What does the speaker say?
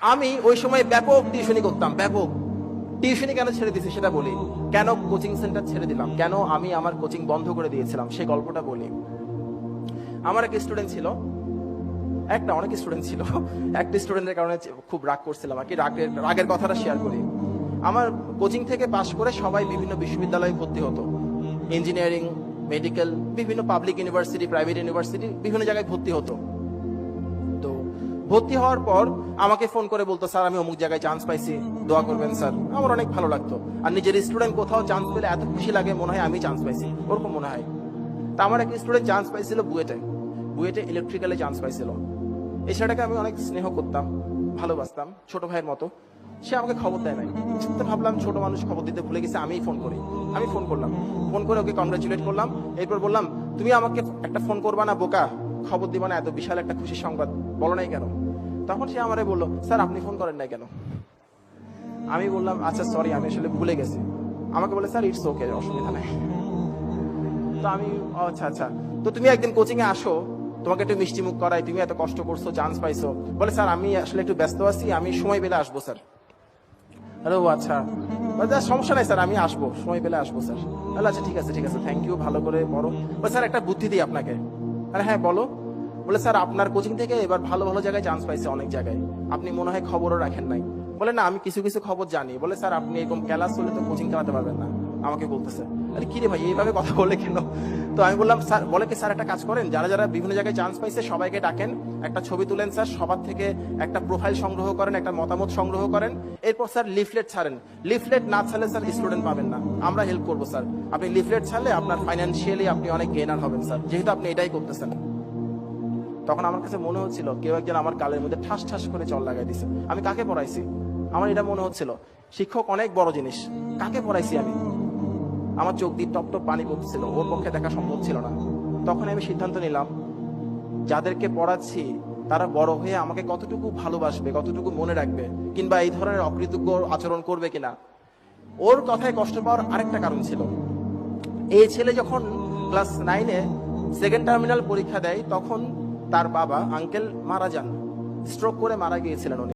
আমি ওই সময় ব্যাপক টিউশনি করতাম, ব্যাপক। টিউশনি কেন ছেড়ে দিয়েছি সেটা বলি। কেন কোচিং সেন্টার ছেড়ে দিলাম? কেন আমি আমার কোচিং বন্ধ করে দিয়েছিলাম? সেই গল্পটা বলি। আমার এক স্টুডেন্ট ছিল। একটা, অনেক স্টুডেন্ট ছিল। একটা স্টুডেন্টের কারণে খুব রাগ করছিলাম আর কি। রাগের রাগের কথাটা শেয়ার করি। আমার কোচিং থেকে পাশ করে সবাই বিভিন্ন বিশ্ববিদ্যালয়ে ভর্তি হতো। ইঞ্জিনিয়ারিং মেডিকেল বিভিন্ন পাবলিক ইউনিভার্সিটি প্রাইভেট ইউনিভার্সিটি বিভিন্ন জায়গায় ভর্তি হতো। ভর্তি হওয়ার পর আমাকে ফোন করে বলতো, স্যার, আমি অমুক জায়গায় চান্স পাইছি। দোয়া করবেন, স্যার। আমার অনেক ভালো লাগতো। আর নিজের স্টুডেন্ট কোথাও চান্স পেলে এত খুশি লাগে, মনে হয় আমি চান্স পাইছি। ওরকম মনে হয়। তা আমার এক স্টুডেন্ট চান্স পাইছিল বুয়েটে। বুয়েটে ইলেকট্রিক্যালে চান্স পাইছিল। এই ছেলেটাকে আমি অনেক স্নেহ করতাম, ভালোবাসতাম, ছোট ভাইয়ের মতো। সে আমাকে খবর দেয় নাই। তো ভাবলাম ছোট মানুষ খবর দিতে ভুলে গেছে, আমিই ফোন করি। আমি ফোন করলাম। ফোন করে ওকে কংগ্রেচুলেট করলাম। এরপর বললাম, তুমি আমাকে একটা ফোন করবা না, বোকা? খবর দিবা না এত বিশাল একটা খুশির সংবাদ বলো নাই কেন? তখন সে আমারে বলল স্যার আপনি ফোন করেন নাই কেন? আমি বললাম আচ্ছা সরি আমি আসলে ভুলে গেছি। আমাকে বলে স্যার ইটস ওকে অসুবিধা নাই। তো আমি আচ্ছা আচ্ছা। তো তুমি একদিন কোচিং এ আসো তোমাকে একটু মিষ্টি মুখ করাই তুমি এত কষ্ট করছ চান্স পাইছো। বলে স্যার আমি আসলে একটু ব্যস্ত আছি আমি সময় পেলে আসব স্যার। আরে ও আচ্ছা। "স্যার, সমস্যা নাই স্যার আমি আসব সময় পেলে আসব স্যার। আচ্ছা ঠিক আছে ঠিক আছে থ্যাংক ইউ ভালো করে বলে। স্যার একটা বুদ্ধি দিই আপনাকে। আরে হ্যাঁ বলো। বলে, স্যার, আপনার কোচিং থেকে এবার ভালো ভালো জায়গায় চান্স পাইছে অনেক জায়গায়। আপনি মনে হয় খবরও রাখেন নাই। বলে, না, আমি কিছু কিছু খবর জানি। বলে, স্যার, আপনি এরকম ক্লাস হলে তো কোচিং চালাতে পারবেন না। আমাকে বলতেছে, আরে, কি রে ভাই, এইভাবে কথা বলে কেন? তো আমি বললাম, স্যার, বলে কি স্যার একটা কাজ করেন? যারা যারা বিভিন্ন জায়গায় চান্স পাইছে, সবাইকে ডাকেন, একটা ছবি তুলেন, স্যার, সবার থেকে একটা প্রোফাইল সংগ্রহ করেন, একটা মতামত সংগ্রহ করেন। এরপর, স্যার লিফলেট ছাড়েন। লিফলেট না ছাড়লে, স্যার স্টুডেন্ট পাবেন না। আমরা হেল্প করব, স্যার। আপনি লিফলেট ছাড়লে আপনার ফাইন্যান্সিয়ালি আপনি অনেক গেনার হবেন, স্যার। যেহেতু আপনি এটাই করতেছেন। তখন আমার কাছে মনে হচ্ছিল, কেউ একজন আমার গালের মধ্যে ঠাস ঠাস করে চল লাগাই দিছে। আমি কাকে পড়াইছি? আমার এটা মনে হচ্ছিল, শিক্ষক অনেক বড় জিনিস, কাকে পড়াইছি আমি? আমার চোখ দিয়ে টপ টপ পানি পড়ছিল ওর পক্ষে দেখা সম্ভব ছিল না। তখন আমি সিদ্ধান্ত নিলাম, যাদেরকে পড়াচ্ছি, তারা বড় হয়ে আমাকে কতটুকু ভালোবাসবে, কতটুকু মনে রাখবে, কিংবা এই ধরনের অকৃতজ্ঞ আচরণ করবে কিনা? ওর কথায় কষ্ট পাওয়ার আরেকটা কারণ ছিল। এই ছেলে যখন ক্লাস নাইনে সেকেন্ড টার্মিনাল পরীক্ষা দেয়, তখন তার বাবা আঙ্কেল মারা যান। স্ট্রোক করে মারা গিয়েছিলেন উনি।